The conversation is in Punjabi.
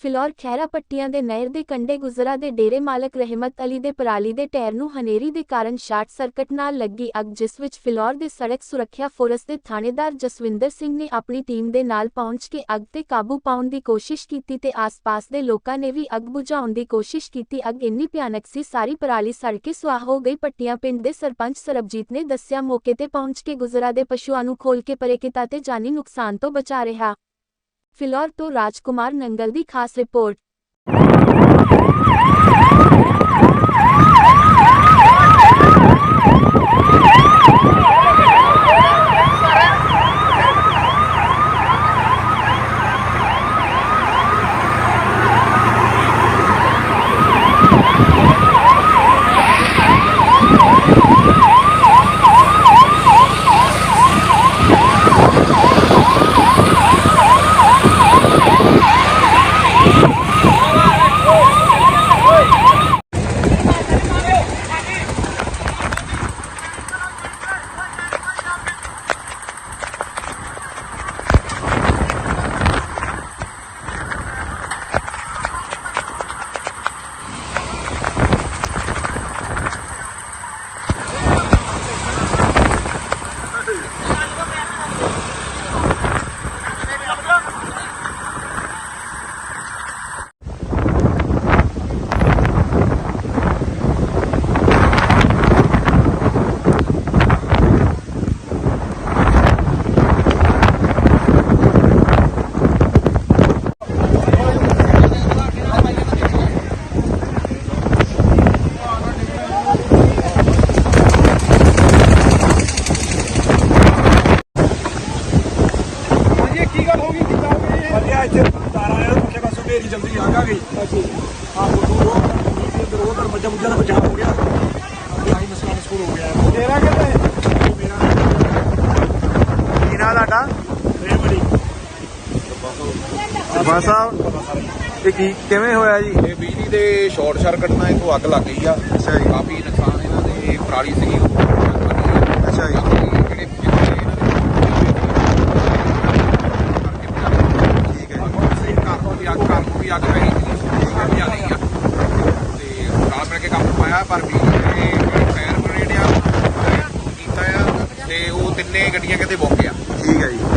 ਫਿਲੌਰ ਖਹਿਰਾ ਪੱਟੀਆਂ ਦੇ ਨਹਿਰ ਦੇ ਕੰਢੇ ਗੁਜਰਾ ਦੇ ਡੇਰੇ ਮਾਲਕ ਰਹਿਮਤ ਅਲੀ ਦੇ ਪਰਾਲੀ ਦੇ ਟਾਇਰ ਨੂੰ ਹਨੇਰੀ ਦੇ ਕਾਰਨ ਸ਼ਾਰਟ ਸਰਕਟ ਨਾਲ ਲੱਗੀ ਅੱਗ, ਜਿਸ ਵਿੱਚ ਫਿਲੌਰ ਦੇ ਸੜਕ ਸੁਰੱਖਿਆ ਫੋਰਸ ਦੇ ਥਾਣੇਦਾਰ ਜਸਵਿੰਦਰ ਸਿੰਘ ਨੇ ਆਪਣੀ ਟੀਮ ਦੇ ਨਾਲ ਪਹੁੰਚ ਕੇ ਅੱਗ ਤੇ ਕਾਬੂ ਪਾਉਣ ਦੀ ਕੋਸ਼ਿਸ਼ ਕੀਤੀ ਤੇ ਆਸ-ਪਾਸ ਦੇ ਲੋਕਾਂ ਨੇ ਵੀ ਅੱਗ ਬੁਝਾਉਣ ਦੀ ਕੋਸ਼ਿਸ਼ ਕੀਤੀ। ਅੱਗ ਇੰਨੀ ਭਿਆਨਕ ਸੀ, ਸਾਰੀ ਪਰਾਲੀ ਸੜ ਕੇ ਸੁਆਹ ਹੋ ਗਈ। ਪੱਟੀਆਂ ਪਿੰਡ ਦੇ ਸਰਪੰਚ ਸਰਬਜੀਤ ਨੇ ਦੱਸਿਆ, ਮੌਕੇ ਤੇ ਪਹੁੰਚ ਕੇ ਗੁਜਰਾ ਦੇ ਪਸ਼ੂਆਂ ਨੂੰ ਖੋਲ ਕੇ ਪਰੇ ਕੀਤਾ ਤੇ ਜਾਨੀ ਨੁਕਸਾਨ ਤੋਂ ਬਚਾ ਰਿਹਾ। ਫਿਲੌਰ ਤੋਂ ਰਾਜਕੁਮਾਰ ਨੰਗਲ ਦੀ ਖਾਸ ਰਿਪੋਰਟ ਹਾਂਜੀ ਇਹ ਕੀ ਗੱਲ ਹੋ ਗਈ ਕਿੱਦਾਂ ਹੋ ਗਈ ਇਹ? ਵਧੀਆ ਇੱਥੇ ਤਾਰਾ ਆਇਆ ਪੱਕੇ ਪਾਸੋਂ ਢੇਰੀ ਜਲਦੀ ਆ ਗਾ ਗਈ। ਆਹ ਦੂਰ ਉਹ ਇਧਰ ਉਧਰ ਮੱਝਾਂ ਮੁੱਝਾਂ ਦਾ ਬਚਾਅ ਹੋ ਗਿਆ। ਆਹੀ ਮਸਲਾ ਮਸਕੂਲ ਹੋ ਗਿਆ। ਤੇਰਾ ਕਿੱਥੇ? ਮੇਰਾ ਕੀ ਨਾਂ ਤੁਹਾਡਾ? ਇਹ ਬੜੀ ਸਰਪੰਚ ਸਾਹਿਬ ਇਹ ਕੀ ਕਿਵੇਂ ਹੋਇਆ ਜੀ? ਇਹ ਬਿਜਲੀ ਦੇ ਸ਼ਾਰਟ ਸਰਕਟ ਨਾਲ ਇਹਨੂੰ ਅੱਗ ਲੱਗ ਗਈ ਆ। ਅੱਛਾ ਜੀ। ਕਾਫੀ ਨੁਕਸਾਨ ਇਹਨਾਂ ਦੇ ਪਰਾਲੀ ਸੀਗੀ ਉਹ ਬਣੀ ਅੱਛਾ ਜੀ ਆ ਜਿਹੜੇ ਜਿੱਥੇ ਇਹਨਾਂ ਦੇ ਠੀਕ ਹੈ ਜੀ ਘਰ ਨੂੰ ਵੀ ਅੱਗ ਘਰ ਨੂੰ ਵੀ ਅੱਗ ਪੈ ਗਈ ਸੀ ਠੀਕ ਹੈ ਨਹੀਂ ਆ ਤੇ ਨਾਲ ਮਿਲ ਕੇ ਕੰਮ ਪਾਇਆ ਪਰ ਬਿਜਲੀ ਦੇ ਫਾਇਰ ਬ੍ਰਿਗੇਡ ਆ ਕੀਤਾ ਆ, ਤੇ ਉਹ ਤਿੰਨੇ ਗੱਡੀਆਂ ਕਿਤੇ ਬੁੱਕ ਆ। ਠੀਕ ਹੈ ਜੀ।